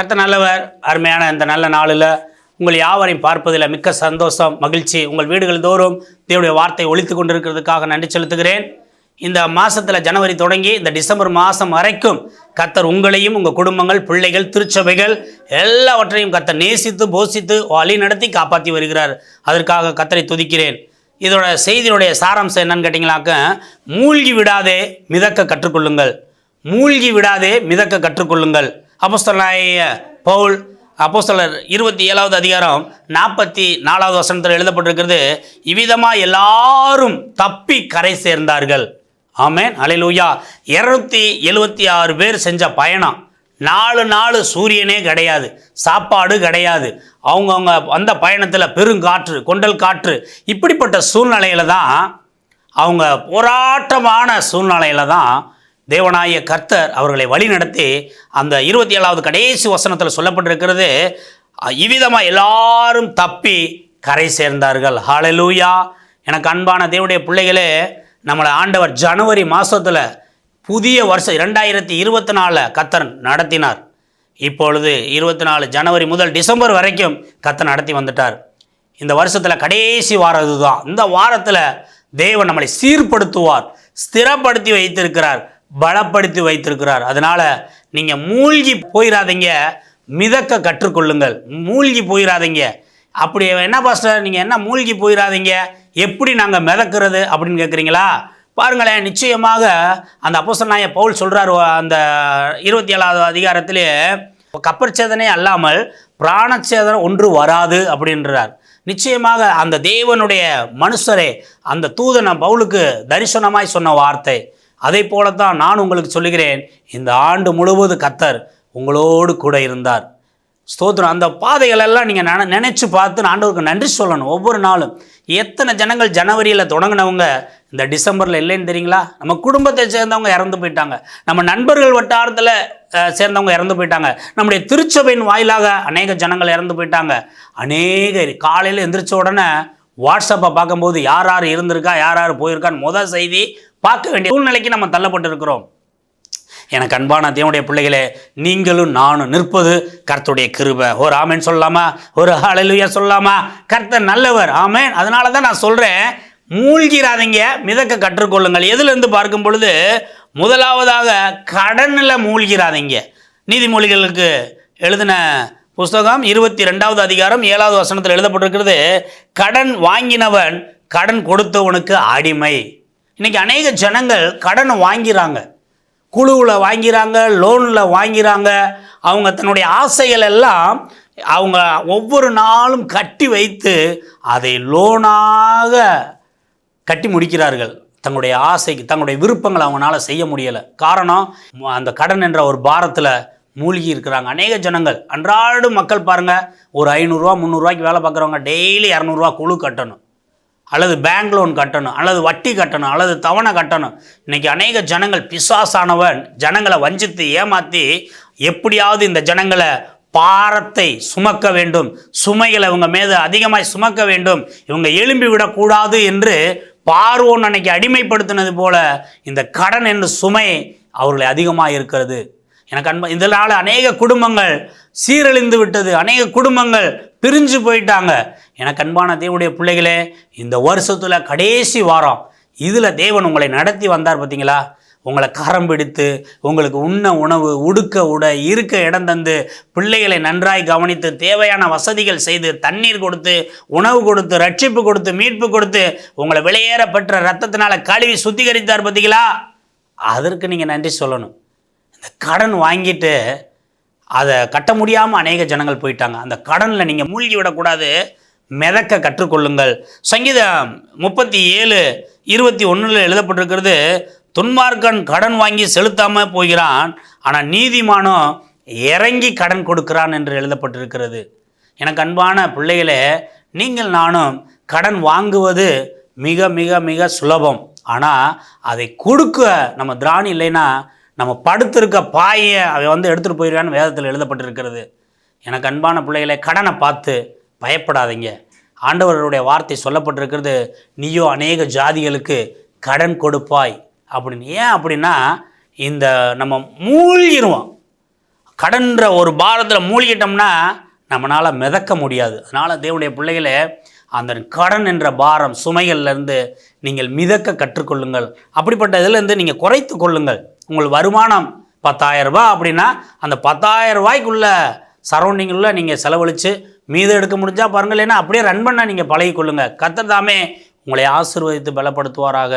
கர்த்தர் நல்லவர் அருமையான இந்த நல்ல நாளில் உங்கள் யாவரையும் பார்ப்பதில் மிக்க சந்தோஷம் மகிழ்ச்சி. உங்கள் வீடுகள் தோறும் தேவையுடைய வார்த்தை ஒழித்து கொண்டிருக்கிறதுக்காக நன்றி செலுத்துகிறேன். இந்த மாதத்தில் ஜனவரி தொடங்கி இந்த டிசம்பர் மாதம் வரைக்கும் கர்த்தர் உங்களையும் உங்கள் குடும்பங்கள் பிள்ளைகள் திருச்சபைகள் எல்லாவற்றையும் கர்த்தர் நேசித்து போஷித்து வழி நடத்தி காப்பாற்றி வருகிறார். அதற்காக கத்தரை துதிக்கிறேன். இதோட செய்தியுடைய சாராம்சம் என்னன்னு கேட்டிங்களாக்க மூழ்கி விடாதே மிதக்க கற்றுக்கொள்ளுங்கள். மூழ்கி விடாதே மிதக்க கற்றுக்கொள்ளுங்கள். அப்போஸ்தலனாகிய பவுல் அப்போஸ்தலர் இருபத்தி ஏழாவது அதிகாரம் நாற்பத்தி நாலாவது வசனத்தில் எழுதப்பட்டிருக்கிறது இவ்விதமாக எல்லாரும் தப்பி கரை சேர்ந்தார்கள். ஆமேன். அலையலூயா இரநூத்தி எழுபத்தி ஆறு பேர் செஞ்ச பயணம். நாலு நாலு சூரியனே கிடையாது சாப்பாடு கிடையாது. அவங்கவுங்க அந்த பயணத்தில் பெருங்காற்று கொண்டல் காற்று. இப்படிப்பட்ட சூழ்நிலையில தான் அவங்க போராட்டமான சூழ்நிலையில தான் தேவனாய கர்த்தர் அவர்களை வழிநடத்தி அந்த இருபத்தி ஏழாவது கடைசி வசனத்தில் சொல்லப்பட்டிருக்கிறது இவ்விதமாக எல்லாரும் தப்பி கரை சேர்ந்தார்கள். ஹாலலூயா எனக்கு அன்பான தேவனுடைய பிள்ளைகளே நம்மளை ஆண்டவர் ஜனவரி மாதத்தில் புதிய வருஷம் இரண்டாயிரத்தி இருபத்தி நாலில் கத்தர் நடத்தினார். இப்பொழுது இருபத்தி நாலு ஜனவரி முதல் டிசம்பர் வரைக்கும் கத்தர் நடத்தி வந்துட்டார். இந்த வருஷத்தில் கடைசி வாரம் இதுதான். இந்த வாரத்தில் தேவன் நம்மளை சீர்படுத்துவார் ஸ்திரப்படுத்தி வைத்திருக்கிறார். பலப்படுத்தி வைத்திருக்கிறார். அதனால் நீங்கள் மூழ்கி போயிடாதீங்க மிதக்க கற்றுக்கொள்ளுங்கள். மூழ்கி போயிடாதீங்க அப்படி என்ன பாஸ்டர் நீங்கள் என்ன மூழ்கி போயிடாதீங்க எப்படி நாங்கள் மிதக்கிறது அப்படின்னு கேட்குறீங்களா பாருங்களேன் நிச்சயமாக அந்த அப்போஸ்தலனாய பவுல் சொல்கிறார் அந்த இருபத்தி ஏழாவது அதிகாரத்திலே கப்பற்சேதனை அல்லாமல் பிராணச்சேதனை ஒன்று வராது அப்படின்றார். நிச்சயமாக அந்த தேவனுடைய மனுஷரே அந்த தூதனை பவுலுக்கு தரிசனமாய் சொன்ன வார்த்தை. அதை போலத்தான் நான் உங்களுக்கு சொல்லுகிறேன். இந்த ஆண்டு முழுவதும் கத்தர் உங்களோடு கூட இருந்தார். ஸ்தோத்திரம். அந்த பாதைகளெல்லாம் நீங்கள் நினை நினச்சி பார்த்து ஆண்டவருக்கு நன்றி சொல்லணும். ஒவ்வொரு நாளும் எத்தனை ஜனங்கள் ஜனவரியில் தொடங்கினவங்க இந்த டிசம்பரில் இல்லைன்னு தெரியுங்களா? நம்ம குடும்பத்தை சேர்ந்தவங்க இறந்து போயிட்டாங்க. நம்ம நண்பர்கள் வட்டாரத்தில் சேர்ந்தவங்க இறந்து போயிட்டாங்க. நம்முடைய திருச்சபையின் வாயிலாக அநேக ஜனங்கள் இறந்து போயிட்டாங்க. அநேக காலையில் எந்திரிச்ச உடனே வாட்ஸ்அப்பை பார்க்கும்போது யார் யார் இருந்திருக்கா யார் யார் போயிருக்கான்னு மொதல் செய்தி பார்க்க வேண்டிய சூழ்நிலைக்கு நம்ம தள்ளப்பட்டிருக்கிறோம். எனக்கு அன்பான தேவனுடைய பிள்ளைகளே நீங்களும் நானும் நிற்பது கர்த்தருடைய கிருபை. ஒரு ஆமேன் சொல்லாமா? ஒரு அழலுயா சொல்லாமா? கர்த்தர் நல்லவர். ஆமேன். அதனால தான் நான் சொல்கிறேன் மூழ்கிறாதீங்க மிதக்க கற்றுக்கொள்ளுங்கள். எதுலேருந்து பார்க்கும் பொழுது முதலாவதாக கடனில் மூழ்கிறாதீங்க. நீதிமொழிகளுக்கு எழுதின புஸ்தகம் இருபத்தி ரெண்டாவது அதிகாரம் ஏழாவது வசனத்தில் எழுதப்பட்டிருக்கிறது கடன் வாங்கினவன் கடன் கொடுத்தவனுக்கு அடிமை. இன்னைக்கு அநேக ஜனங்கள் கடன் வாங்கிறாங்க. குழுவில் வாங்கிறாங்க லோனில் வாங்கிறாங்க. அவங்க தன்னுடைய ஆசைகள் எல்லாம் அவங்க ஒவ்வொரு நாளும் கட்டி வைத்து அதை லோனாக கட்டி முடிக்கிறார்கள். தங்களுடைய ஆசைக்கு தங்களுடைய விருப்பங்களை அவங்களால செய்ய முடியலை. காரணம் அந்த கடன் என்ற ஒரு பாரத்தில் மூழ்கி இருக்கிறாங்க. அநேக ஜனங்கள். அன்றாடம் மக்கள் பாருங்கள் ஒரு ஐநூறுரூவா முந்நூறுரூவாய்க்கு வேலை பார்க்குறவங்க டெய்லி இரநூறுவா குழு கட்டணும். அல்லது பேங்க் லோன் கட்டணும் அல்லது வட்டி கட்டணும் அல்லது தவணை கட்டணும். இன்றைக்கி அநேக ஜனங்கள் பிசாசானவன் ஜனங்களை வஞ்சித்து ஏமாற்றி எப்படியாவது இந்த ஜனங்களை பாரத்தை சுமக்க வேண்டும். சுமைகளை இவங்க மீது அதிகமாய் சுமக்க வேண்டும். இவங்க எழும்பி விடக்கூடாது என்று பார்வோன் அன்னைக்கு அடிமைப்படுத்தினது போல இந்த கடன் என்ற சுமை அவர்களை அதிகமாக இருக்கிறது. எனக்கு அன்ப இதனால் அநேக குடும்பங்கள் சீரழிந்து விட்டது. அநேக குடும்பங்கள் பிரிஞ்சு போயிட்டாங்க. எனக்கு அன்பான தேவனுடைய பிள்ளைகளே இந்த வருஷத்தில் கடைசி வாரம் இதில் தேவன் உங்களை நடத்தி வந்தார் பார்த்தீங்களா உங்களை கரம் பிடித்து உங்களுக்கு உண்ண உணவு உடுக்க உடை இருக்க இடம் தந்து பிள்ளைகளை நன்றாய் கவனித்து தேவையான வசதிகள் செய்து தண்ணீர் கொடுத்து உணவு கொடுத்து ரட்சிப்பு கொடுத்து மீட்பு கொடுத்து உங்களை வெளியேற பெற்ற ரத்தத்தினால கழுவி சுத்திகரித்தார் பார்த்தீங்களா அதற்கு நீங்கள் நன்றி சொல்லணும். இந்த கடன் வாங்கிட்டு அதை கட்ட முடியாமல் அநேக ஜனங்கள் போயிட்டாங்க. அந்த கடனில் நீங்கள் மூழ்கி விடக்கூடாது. மிதக்க கற்றுக்கொள்ளுங்கள். சங்கீதம் முப்பத்தி ஏழு இருபத்தி ஒன்றில் எழுதப்பட்டிருக்கிறது துன்மார்க்கன் கடன் வாங்கி செலுத்தாமல் போகிறான் ஆனால் நீதிமானோ இறங்கி கடன் கொடுக்கிறான் என்று எழுதப்பட்டிருக்கிறது. எனக்கு அன்பான பிள்ளைகளே நீங்கள் நானும் கடன் வாங்குவது மிக மிக மிக சுலபம். ஆனால் அதை கொடுக்க நம்ம திராணி இல்லைன்னா நம்ம படுத்திருக்க பாயை அவன் வந்து எடுத்துகிட்டு போயிடுவான்னு வேதத்தில் எழுதப்பட்டிருக்கிறது. எனக்கு அன்பான பிள்ளைகளை கடனை பார்த்து பயப்படாதீங்க. ஆண்டவருடைய வார்த்தை சொல்லப்பட்டிருக்கிறது நீயோ அநேக ஜாதிகளுக்கு கடன் கொடுப்பாய் அப்படின்னு. ஏன் அப்படின்னா இந்த நம்ம மூழ்கிருவோம். கடன்ற ஒரு பாரத்தில் மூழ்கிட்டோம்னா நம்மளால் மிதக்க முடியாது. அதனால் தேவனுடைய பிள்ளைகளே அந்த கடன் என்ற பாரம் சுமைகள்லேருந்து நீங்கள் மிதக்க கற்றுக்கொள்ளுங்கள். அப்படிப்பட்ட இதுலேருந்து நீங்கள் குறைத்து கொள்ளுங்கள். உங்கள் வருமானம் பத்தாயிரம் ரூபாய் அப்படின்னா அந்த பத்தாயிரம் ரூபாய்க்குள்ள சரௌண்டிங்கில் நீங்கள் செலவழித்து மீதம் எடுக்க முடிஞ்சால் பாருங்கள். இல்லைன்னா அப்படியே ரன் பண்ணால் நீங்கள் பழகி கொள்ளுங்கள் கத்தர் தாமே உங்களை ஆசிர்வதித்து பலப்படுத்துவாராக.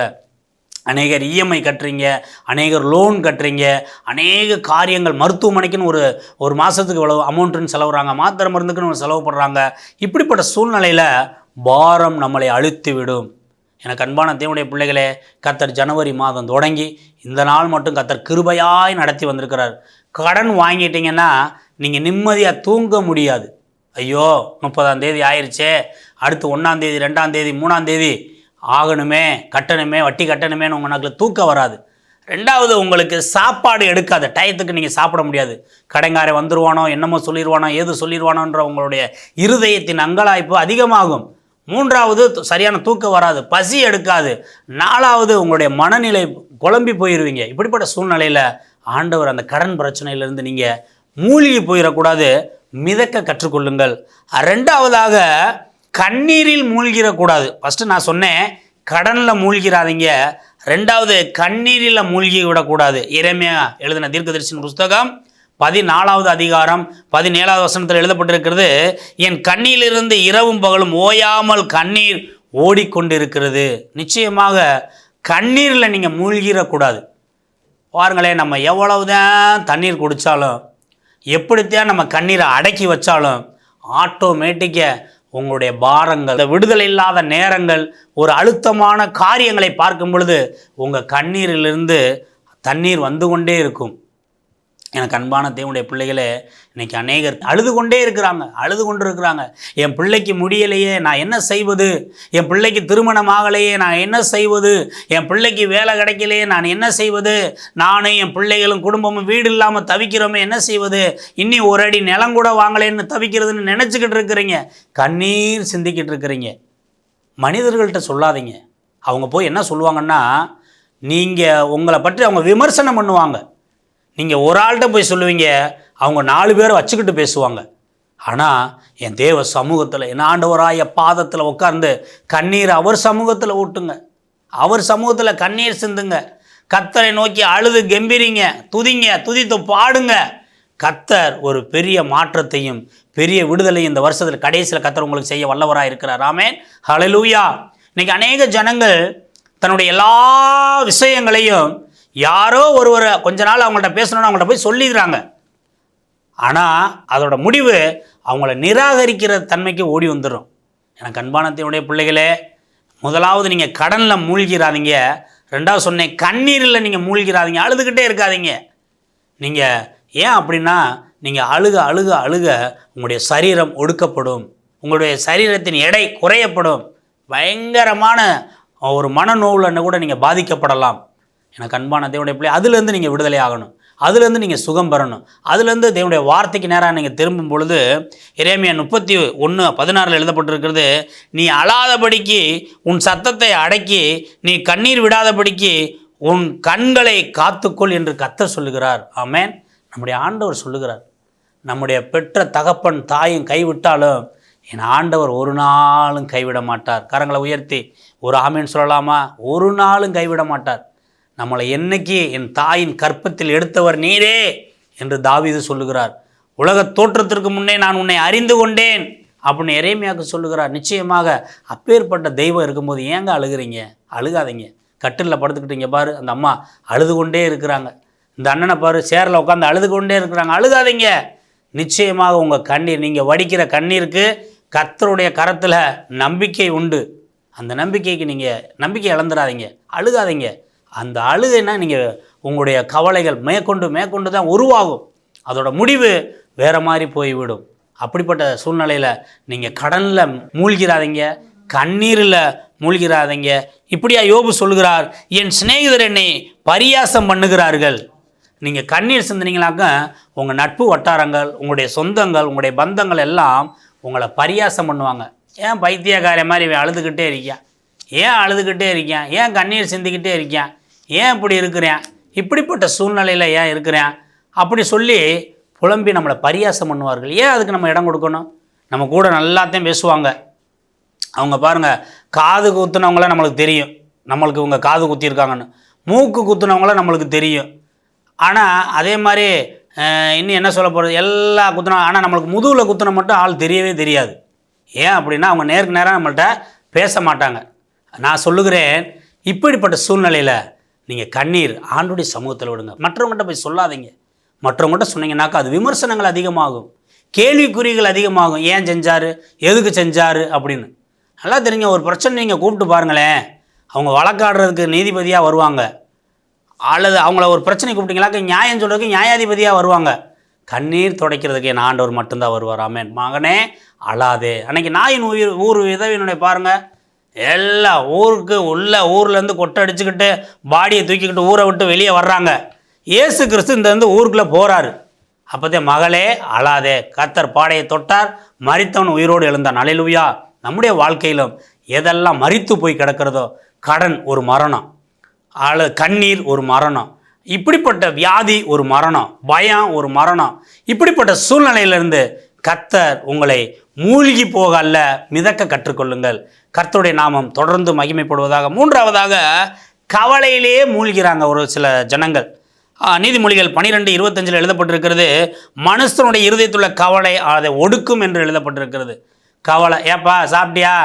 அநேகர் இஎம்ஐ கட்டுறீங்க அநேகர் லோன் கட்டுறீங்க அநேக காரியங்கள் மருத்துவமனைக்குன்னு ஒரு ஒரு மாதத்துக்கு இவ்வளோ அமௌண்ட்டுன்னு செலவுறாங்க மாத்திரை மருந்துக்குன்னு செலவுப்படுறாங்க செலவு பண்ணுறாங்க இப்படிப்பட்ட சூழ்நிலையில் பாரம் நம்மளை அழுத்தி விடும் எனக்கு அன்பான தேவனுடைய பிள்ளைகளே கத்தர் ஜனவரி மாதம் தொடங்கி இந்த நாள் மட்டும் கத்தர் கிருபையாய் நடத்தி வந்திருக்கிறார். கடன் வாங்கிட்டீங்கன்னா நீங்கள் நிம்மதியாக தூங்க முடியாது. ஐயோ முப்பதாம் தேதி ஆயிடுச்சே அடுத்து ஒன்றாம் தேதி ரெண்டாம் தேதி மூணாம் தேதி. ஆகணுமே கட்டணுமே வட்டி கட்டணுமேனு உங்கள் நாக்கில் தூக்கம் வராது. ரெண்டாவது உங்களுக்கு சாப்பாடு எடுக்காது டயத்துக்கு நீங்கள் சாப்பிட முடியாது. கடைங்காரன் வந்துருவானோ என்னமோ சொல்லிடுவானோ ஏது சொல்லிடுவானோன்ற உங்களுடைய இருதயத்தின் அங்கலாய்ப்பு அதிகமாகும். மூன்றாவது சரியான தூக்கம் வராது பசி எடுக்காது. நாலாவது உங்களுடைய மனநிலை குழம்பி போயிடுவீங்க இப்படிப்பட்ட சூழ்நிலையில் ஆண்டவர் அந்த கடன் பிரச்சனையிலேருந்து நீங்கள் மூழ்கி போயிடக்கூடாது. மிதக்க கற்றுக்கொள்ளுங்கள். ரெண்டாவதாக கண்ணீரில் மூழ்கிடக்கூடாது. ஃபஸ்ட்டு நான் சொன்னேன் கடனில் மூழ்கிறாதீங்க. ரெண்டாவது கண்ணீரில் மூழ்கி விடக்கூடாது இறைமையா எழுதின தீர்க்கதரிசன புஸ்தகம் பதினாலாவது அதிகாரம் பதினேழாவது வசனத்தில் எழுதப்பட்டிருக்கிறது என் கண்ணிலிருந்து இரவும் பகலும் ஓயாமல் கண்ணீர் ஓடிக்கொண்டிருக்கிறது. நிச்சயமாக கண்ணீரில் நீங்கள் மூழ்கிடக்கூடாது. பாருங்களேன் நம்ம எவ்வளவுதான் தண்ணீர் குடித்தாலும் எப்படித்தான் நம்ம கண்ணீரை அடக்கி வச்சாலும் ஆட்டோமேட்டிக்காக உங்களுடைய பாரங்கள் இந்த விடுதலை இல்லாத நேரங்கள் ஒரு அழுத்தமான காரியங்களை பார்க்கும் பொழுது உங்கள் கண்ணீரிலிருந்து தண்ணீர் வந்து கொண்டே இருக்கும். எனக்கு அன்பான தேவனுடைய பிள்ளைகளே இன்னைக்கு அநேகர் அழுது கொண்டே இருக்கிறாங்க அழுது கொண்டு இருக்கிறாங்க என் பிள்ளைக்கு முடியலையே நான் என்ன செய்வது? என் பிள்ளைக்கு திருமணம் ஆகலையே நான் என்ன செய்வது? என் பிள்ளைக்கு வேலை கிடைக்கலையே நான் என்ன செய்வது? நானும் என் பிள்ளைகளும் குடும்பமும் வீடு இல்லாமல் தவிக்கிறோமே என்ன செய்வது? இன்னி ஒரு அடி நிலம் கூட வாங்கலைன்னு தவிக்கிறதுன்னு நினச்சிக்கிட்டு இருக்கிறீங்க. கண்ணீர் சிந்திக்கிட்டு இருக்கிறீங்க. மனிதர்கள்ட்ட சொல்லாதீங்க. அவங்க போய் என்ன சொல்லுவாங்கன்னா நீங்கள் உங்களை பற்றி அவங்க விமர்சனம் பண்ணுவாங்க. நீங்கள் ஒரு ஆள்கிட்ட போய் சொல்லுவீங்க அவங்க நாலு பேரை வச்சுக்கிட்டு பேசுவாங்க. ஆனால் என் தேவ சமூகத்தில் என் ஆண்டவராய பாதத்தில் உட்கார்ந்து கண்ணீர் அவர் சமூகத்தில் ஊட்டுங்க. அவர் சமூகத்தில் கண்ணீர் சிந்துங்க. கத்தரை நோக்கி அழுது கம்பீரிங்க துதிங்க துதித்து பாடுங்க. கத்தர் ஒரு பெரிய மாற்றத்தையும் பெரிய விடுதலையும் இந்த வருஷத்தில் கடைசியில் கத்தர் உங்களுக்கு செய்ய வல்லவராக இருக்கிறார். ஆமென். ஹலலூயா இன்னைக்கு அநேக ஜனங்கள் தன்னுடைய எல்லா விஷயங்களையும் யாரோ ஒருவரை கொஞ்ச நாள் அவங்கள்ட்ட பேசணும்னு அவங்கள்ட்ட போய் சொல்லிடுறாங்க ஆனால் அதோட முடிவு அவங்கள நிராகரிக்கிற தன்மைக்கு ஓடி வந்துடும் எனக்கு அன்பானத்தினுடைய பிள்ளைகளே முதலாவது நீங்கள் கடனில் மூழ்கிறாதீங்க. ரெண்டாவது சொன்னேன் கண்ணீரில் நீங்கள் மூழ்கிறாதீங்க அழுதுகிட்டே இருக்காதீங்க. நீங்கள் ஏன் அப்படின்னா நீங்கள் அழுக அழுக அழுக உங்களுடைய சரீரம் ஒடுக்கப்படும். உங்களுடைய சரீரத்தின் எடை குறையப்படும். பயங்கரமான ஒரு மனநோவில் கூட நீங்கள் பாதிக்கப்படலாம். எனக்கு அன்பான தேவனுடைய பிள்ளை அதுலேருந்து நீங்கள் விடுதலை ஆகணும். அதுலேருந்து நீங்கள் சுகம் பெறணும். அதுலேருந்து தேவனுடைய வார்த்தைக்கு நேராக நீங்கள் திரும்பும் பொழுது இறைமையா முப்பத்தி ஒன்று பதினாறில் எழுதப்பட்டிருக்கிறது நீ அழாதபடிக்கு உன் சத்தத்தை அடக்கி நீ கண்ணீர் விடாதபடிக்கு உன் கண்களை காத்துக்கொள் என்று கத்தர் சொல்லுகிறார். ஆமேன். நம்முடைய ஆண்டவர் சொல்லுகிறார் நம்முடைய பெற்ற தகப்பன் தாயும் கைவிட்டாலும் என் ஆண்டவர் ஒரு நாளும் கைவிட மாட்டார். கரங்களை உயர்த்தி ஒரு ஆமீன் சொல்லலாமா? ஒரு நாளும் கைவிட மாட்டார். நம்மளை என்னைக்கு என் தாயின் கற்பத்தில் எடுத்தவர் நீரே என்று தாவீது சொல்லுகிறார். உலகத் தோற்றத்திற்கு முன்னே நான் உன்னை அறிந்து கொண்டேன் அப்படின்னு எரேமியாவுக்கு சொல்லுகிறார். நிச்சயமாக அப்பேற்பட்ட தெய்வம் இருக்கும்போது ஏங்க அழுகுறீங்க? அழுகாதீங்க. கட்டிலில் படுத்துக்கிட்டீங்க பாரு. அந்த அம்மா அழுது கொண்டே இருக்கிறாங்க. இந்த அண்ணனை பாரு சேரில் உட்காந்து அழுது கொண்டே இருக்கிறாங்க. அழுகாதீங்க. நிச்சயமாக உங்கள் கண்ணீர் நீங்கள் வடிக்கிற கண்ணீருக்கு கர்த்தருடைய கரத்தில் நம்பிக்கை உண்டு. அந்த நம்பிக்கைக்கு நீங்கள் நம்பிக்கை இழந்துடாதீங்க. அழுகாதீங்க. அந்த அழுகைனா நீங்கள் உங்களுடைய கவலைகள் மேற்கொண்டு மேற்கொண்டு தான் உருவாகும். அதோட முடிவு வேறு மாதிரி போய்விடும். அப்படிப்பட்ட சூழ்நிலையில் நீங்கள் கடனில் மூழ்கிறாதீங்க கண்ணீரில் மூழ்கிறாதீங்க. இப்படியா யோபு சொல்கிறார் என் சிநேகிதர் என்னை பரியாசம் பண்ணுகிறார்கள். நீங்கள் கண்ணீர் சிந்தினீங்களாக்க உங்கள் நட்பு வட்டாரங்கள் உங்களுடைய சொந்தங்கள் உங்களுடைய பந்தங்கள் எல்லாம் உங்களை பரியாசம் பண்ணுவாங்க. ஏன் பைத்தியக்கார மாதிரி இவன் அழுதுகிட்டே இருக்கியா? ஏன் அழுதுகிட்டே இருக்கியா? ஏன் கண்ணீர் சிந்திக்கிட்டே இருக்கியான் ஏன் இப்படி இருக்கிறேன்? இப்படிப்பட்ட சூழ்நிலையில் ஏன் இருக்கிறேன்? அப்படி சொல்லி புலம்பி நம்மளை பரியாசம் பண்ணுவார்கள். ஏன் அதுக்கு நம்ம இடம் கொடுக்கணும்? நம்ம கூட நல்லாத்தையும் பேசுவாங்க. அவங்க பாருங்க காது குத்துனவங்கள நம்மளுக்கு தெரியும். நம்மளுக்கு இவங்க காது குத்திருக்காங்கன்னு மூக்கு குத்துனவங்கள நம்மளுக்கு தெரியும். ஆனால் அதே மாதிரி இன்னும் என்ன சொல்ல போகிறது எல்லா குத்துனா ஆனால் நம்மளுக்கு முதுகில் குத்துன மட்டும் ஆள் தெரியவே தெரியாது. ஏன் அப்படின்னா அவங்க நேருக்கு நேராக நம்மள்கிட்ட பேச மாட்டாங்க. நான் சொல்லுகிறேன் இப்படிப்பட்ட சூழ்நிலையில் நீங்கள் கண்ணீர் ஆண்டுடைய சமூகத்தில் விடுங்க. மற்றவங்ககிட்ட போய் சொல்லாதீங்க. மற்றவங்ககிட்ட சொன்னீங்கன்னாக்கா அது விமர்சனங்கள் அதிகமாகும். கேள்விக்குறிகள் அதிகமாகும். ஏன் செஞ்சார்? எதுக்கு செஞ்சார்? அப்படின்னு. நல்லா தெரியுங்க ஒரு பிரச்சனை நீங்கள் கூப்பிட்டு பாருங்களேன். அவங்க வழக்காடுறதுக்கு நீதிபதியாக வருவாங்க. அல்லது அவங்கள ஒரு பிரச்சனை கூப்பிட்டீங்களாக்க நியாயம் சொல்கிறதுக்கு நியாயாதிபதியாக வருவாங்க. கண்ணீர் துடைக்கிறதுக்கு என் ஆண்டவர் மட்டும்தான் வருவார். ஆமேன். மகனே அழாதே. அன்னைக்கு நாயின் உயிர் ஊர் விதவியினுடைய பாருங்கள் எல்லா ஊருக்கு உள்ள ஊர்லேருந்து கொட்டை அடிச்சுக்கிட்டு பாடியை தூக்கிக்கிட்டு ஊரை விட்டு வெளியே வர்றாங்க. இயேசு கிறிஸ்து இந்த வந்து ஊருக்குள்ளே போகிறாரு அப்போதே மகளே அழாதே. கத்தர் பாடையை தொட்டார் மறித்தவன் உயிரோடு எழுந்தான். அலையிலுவியா நம்முடைய வாழ்க்கையிலும் எதெல்லாம் மறித்து போய் கிடக்கிறதோ கடன் ஒரு மரணம். ஆளு கண்ணீர் ஒரு மரணம். இப்படிப்பட்ட வியாதி ஒரு மரணம். பயம் ஒரு மரணம். இப்படிப்பட்ட சூழ்நிலையிலிருந்து கர்த்தர் உங்களை மூழ்கி போக அல்ல மிதக்க கற்றுக்கொள்ளுங்கள். கர்த்தருடைய நாமம் தொடர்ந்து மகிமைப்படுவதாக. மூன்றாவதாக கவலையிலேயே மூழ்கிறாங்க ஒரு சில ஜனங்கள். நீதிமொழிகள் பனிரெண்டு இருபத்தஞ்சில் எழுதப்பட்டிருக்கிறது மனுஷனுடைய இருதயத்துள்ள கவலை அதை ஒடுக்கும் என்று எழுதப்பட்டிருக்கிறது. கவலை ஏப்பா சாப்பிட்டியா?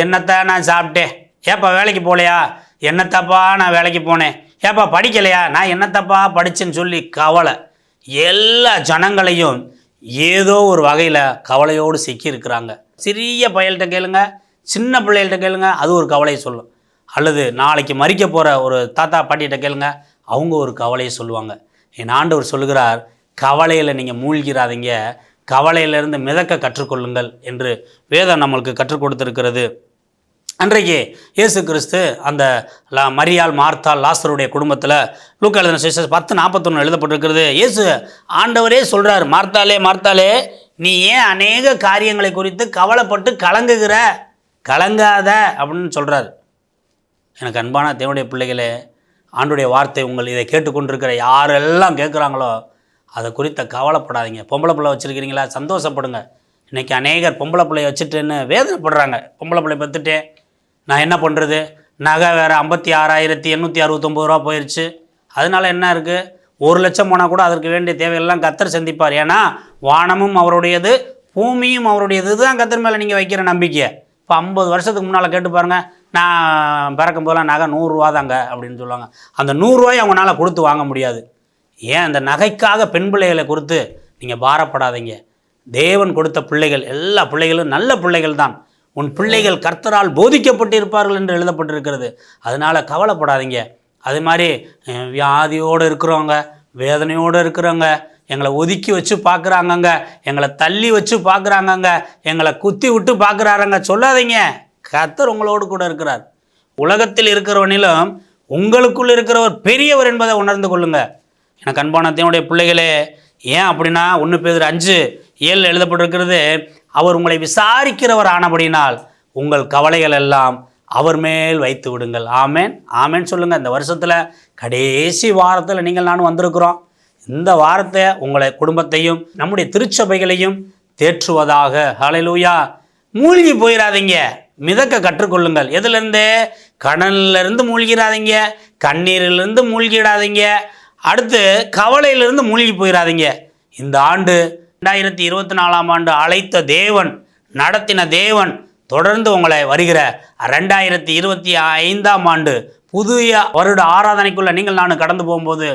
என்னத்தை நான் சாப்பிட்டேன்? ஏப்பா வேலைக்கு போகலையா என்னத்தப்பா நான் வேலைக்கு போனேன்? ஏப்பா படிக்கலையா? நான் என்னத்தப்பா படிச்சேன்னு சொல்லி கவலை. எல்லா ஜனங்களையும் ஏதோ ஒரு வகையில் கவலையோடு சிக்கியிருக்கிறாங்க. சிறிய பயல்கிட்ட கேளுங்க சின்ன பிள்ளைகள்கிட்ட கேளுங்க அது ஒரு கவலையை சொல்லும். அல்லது நாளைக்கு மறிக்க போகிற ஒரு தாத்தா பாட்டிகிட்ட கேளுங்க அவங்க ஒரு கவலையை சொல்லுவாங்க. என் ஆண்டவர் சொல்லுகிறார் கவலையில் நீங்கள் மூழ்கிறாதீங்க கவலையிலிருந்து மிதக்க கற்றுக்கொள்ளுங்கள் என்று வேதம் நம்மளுக்கு கற்றுக் கொடுத்துருக்கிறது. அன்றைக்கு இயேசு கிறிஸ்து அந்த லா- மரியாள் மார்த்தால் லாசருடைய குடும்பத்தில் லூக்கா எழுதின சிஸ்டர்ஸ் பத்து நாற்பத்தொன்று எழுதப்பட்டிருக்கிறது. இயேசு ஆண்டவரே சொல்கிறார் மார்த்தாலே மார்த்தாலே நீ ஏன் அநேக காரியங்களை குறித்து கவலைப்பட்டு கலங்குகிற? கலங்காத அப்படின்னு சொல்கிறார் எனக்கு அன்பான தேவனுடைய பிள்ளைகளே ஆண்டுடைய வார்த்தை உங்கள் இதை கேட்டுக்கொண்டிருக்கிற யாரெல்லாம் கேட்குறாங்களோ அதை குறித்த கவலைப்படாதீங்க. பொம்பளை பிள்ளை வச்சுருக்கிறீங்களா? சந்தோஷப்படுங்க. இன்றைக்கி அநேகர் பொம்பளை பிள்ளைய வச்சுட்டுன்னு வேதனைப்படுறாங்க. பொம்பளை பிள்ளை பத்துட்டேன் நான் என்ன பண்ணுறது நகை வேறு ஐம்பத்தி ஆறாயிரத்தி எண்ணூற்றி அறுபத்தொம்பது ரூபா போயிடுச்சு அதனால என்ன இருக்குது ஒரு லட்சம் போனால் கூட அதற்கு வேண்டிய தேவையெல்லாம் கத்தர் சந்திப்பார். ஏன்னா வானமும் அவருடையது பூமியும் அவருடையது. இதுதான் கத்தர் மேலே நீங்கள் வைக்கிற நம்பிக்கை. இப்போ ஐம்பது வருஷத்துக்கு முன்னால் கேட்டு பாருங்கள் நான் பிறக்கும் போதெல்லாம் நகை நூறுரூவா தாங்க அப்படின்னு சொல்லுவாங்க. அந்த நூறுரூவாயை அவங்களால கொடுத்து வாங்க முடியாது. ஏன்? அந்த நகைக்காக பெண் பிள்ளைகளை கொடுத்து நீங்கள் பாரப்படாதீங்க. தேவன் கொடுத்த பிள்ளைகள் எல்லா பிள்ளைகளும் நல்ல பிள்ளைகள் தான். உன் பிள்ளைகள் கர்த்தரால் போதிக்கப்பட்டிருப்பார்கள் என்று எழுதப்பட்டிருக்கிறது. அதனால் கவலைப்படாதீங்க. அது மாதிரி வியாதியோடு இருக்கிறவங்க வேதனையோடு இருக்கிறவங்க எங்களை ஒதுக்கி வச்சு பார்க்குறாங்கங்க எங்களை தள்ளி வச்சு பார்க்குறாங்கங்க எங்களை குத்தி விட்டு பார்க்குறாருங்க சொல்லாதீங்க. கர்த்தர் உங்களோடு கூட இருக்கிறார். உலகத்தில் இருக்கிறவனிலும் உங்களுக்குள் இருக்கிறவர் பெரியவர் என்பதை உணர்ந்து கொள்ளுங்க. எனக்கு அன்பான பிள்ளைகளே ஏன் அப்படின்னா ஒன்று பேர் அஞ்சு ஏழு எழுதப்பட்டிருக்கிறது அவர் உங்களை விசாரிக்கிறவர் ஆனபடினால் உங்கள் கவலைகள் எல்லாம் அவர் மேல் வைத்து விடுங்கள். ஆமேன். ஆமேன் சொல்லுங்கள் இந்த வருஷத்தில் கடைசி வாரத்தில் நீங்கள் நானும் வந்திருக்கிறோம். இந்த வாரத்தை உங்களை குடும்பத்தையும் நம்முடைய திருச்சபைகளையும் தேற்றுவதாக. ஹலலூயா மூழ்கி போயிடாதீங்க மிதக்க கற்றுக்கொள்ளுங்கள். எதுலேருந்து? கடன்லேருந்து மூழ்கிடாதீங்க கண்ணீரிலிருந்து மூழ்கிடாதீங்க. அடுத்து கவலையிலிருந்து மூழ்கி போயிடாதீங்க இந்த ஆண்டு ரெண்டாயிரத்தி இருபத்தி நாலாம் ஆண்டு அழைத்த தேவன் நடத்தின தேவன் தொடர்ந்து உங்களை வருகிற ரெண்டாயிரத்தி இருபத்தி ஐந்தாம் ஆண்டு புதிய வருட ஆராதனைக்குள்ள நீங்கள் நான் கடந்து போகும்போது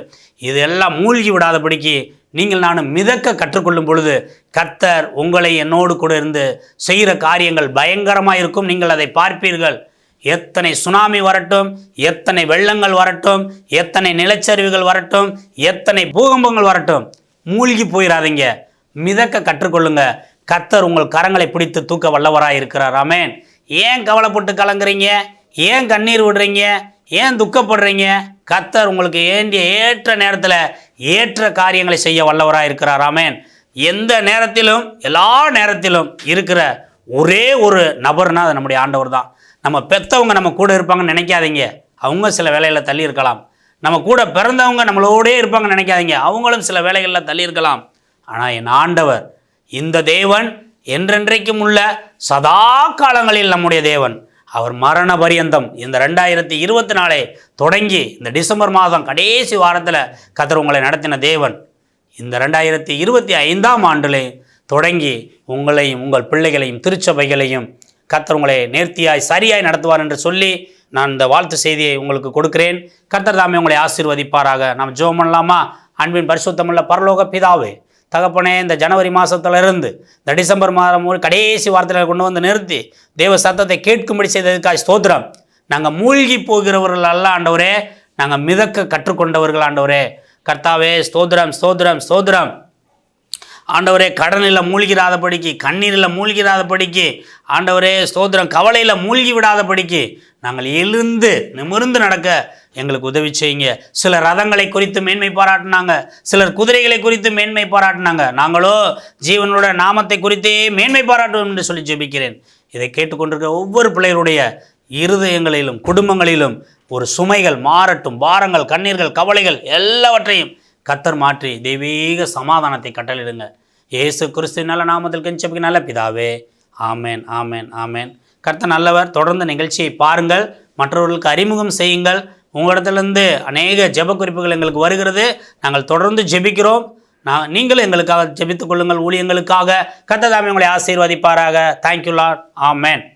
இதெல்லாம் மூழ்கி விடாதபடிக்கு நீங்கள் நான் மிதக்க கற்றுக்கொள்ளும் பொழுது கர்த்தர் உங்களை என்னோடு கூட இருந்து செய்கிற காரியங்கள் பயங்கரமாக இருக்கும். நீங்கள் அதை பார்ப்பீர்கள். எத்தனை சுனாமி வரட்டும் எத்தனை வெள்ளங்கள் வரட்டும் எத்தனை நிலச்சரிவுகள் வரட்டும் எத்தனை பூகம்பங்கள் வரட்டும். மூழ்கி போயிடாதீங்க மிதக்க கற்றுக்கொள்ளுங்க. கர்த்தர் உங்கள் கரங்களை பிடித்து தூக்க வல்லவராக இருக்கிறார். ஆமேன். ஏன் கவலைப்பட்டு கலங்குறீங்க? ஏன் கண்ணீர் விடுறீங்க? ஏன் துக்கப்படுறீங்க? கர்த்தர் உங்களுக்கு ஏண்டிய ஏற்ற நேரத்தில் ஏற்ற காரியங்களை செய்ய வல்லவராக இருக்கிறார். ஆமேன். எந்த நேரத்திலும் எல்லா நேரத்திலும் இருக்கிற ஒரே ஒரு நபர்னா அது நம்முடைய ஆண்டவர் தான். நம்ம பெற்றவங்க நம்ம கூட இருப்பாங்கன்னு நினைக்காதீங்க. அவங்க சில வேலையில் தள்ளி இருக்கலாம். நம்ம கூட பிறந்தவங்க நம்மளோடே இருப்பாங்கன்னு நினைக்காதீங்க. அவங்களும் சில வேலைகளில் தள்ளி இருக்கலாம். ஆனால் என் ஆண்டவர் இந்த தேவன் என்றென்றைக்கும் உள்ள சதா காலங்களில் நம்முடைய தேவன். அவர் மரண பரியந்தம் இந்த ரெண்டாயிரத்தி இருபத்தி நாலே தொடங்கி இந்த டிசம்பர் மாதம் கடைசி வாரத்தில் கத்தர் உங்களை நடத்தின தேவன். இந்த ரெண்டாயிரத்தி இருபத்தி ஐந்தாம் ஆண்டிலே தொடங்கி உங்களையும் உங்கள் பிள்ளைகளையும் திருச்சபைகளையும் கத்தர் உங்களை நேர்த்தியாய் சரியாய் நடத்துவார் என்று சொல்லி நான் இந்த வாழ்த்து செய்தியை உங்களுக்கு கொடுக்கிறேன். கர்த்தர் தாமே உங்களை ஆசீர்வதிப்பாராக. நாம் ஜோம் பண்ணலாமா? அன்பின் பரிசுத்தமுள்ள பரலோக பிதாவே தகப்பனே இந்த ஜனவரி மாதத்துல இருந்து இந்த டிசம்பர் மாதம் ஒரு கடைசி வாரத்தில் கொண்டு வந்து நிறுத்தி தேவ சத்தத்தை கேட்கும்படி செய்ததுக்காக ஸ்தோத்திரம். நாங்கள் மூழ்கி போகிறவர்கள் அல்ல ஆண்டவரே. நாங்கள் மிதக்க கற்றுக்கொண்டவர்கள் ஆண்டவரே. கர்த்தாவே ஸ்தோத்திரம் ஸ்தோத்திரம் ஸ்தோத்திரம். ஆண்டவரே கடனில் மூழ்கிடாதபடிக்கு கண்ணீரில் மூழ்கிடாதபடிக்கு ஆண்டவரே ஸ்தோத்திரம் கவலையில் மூழ்கி விடாதபடிக்கு நாங்கள் எழுந்து நிமிர்ந்து நடக்க எங்களுக்கு உதவி செய்யுங்க. சில ரதங்களை குறித்து மேன்மை பாராட்டினாங்க. சிலர் குதிரைகளை குறித்து மேன்மை பாராட்டினாங்க. நாங்களோ ஜீவனோட நாமத்தை குறித்தே மேன்மை பாராட்டுவோம் என்று சொல்லி ஜெபிக்கிறேன். இதை கேட்டுக்கொண்டிருக்கிற ஒவ்வொரு பிள்ளையருடைய இருதயங்களிலும் குடும்பங்களிலும் ஒரு சுமைகள் மாறட்டும். பாரங்கள் கண்ணீர்கள் கவலைகள் எல்லாவற்றையும் கத்தர் மாற்றி தெய்வீக சமாதானத்தை கட்டளிடுங்க இயேசு கிறிஸ்து நல்ல நாமத்தில் கெஞ்சபிக்கு நல்ல பிதாவே. ஆமேன் ஆமேன் ஆமேன். கர்த்தர் நல்லவர் தொடர்ந்து நிகழ்ச்சியை பாருங்கள். மற்றவர்களுக்கு அறிமுகம் செய்யுங்கள். உங்களிடத்துலேருந்து அநேக ஜெப குறிப்புகள் எங்களுக்கு வருகிறது. நாங்கள் தொடர்ந்து ஜெபிக்கிறோம். நான் நீங்களும் எங்களுக்காக ஜெபித்துக் கொள்ளுங்கள் ஊழியங்களுக்காக. கர்த்தர் உங்களை ஆசீர்வதிப்பாராக. தேங்க்யூ லாட் ஆமேன்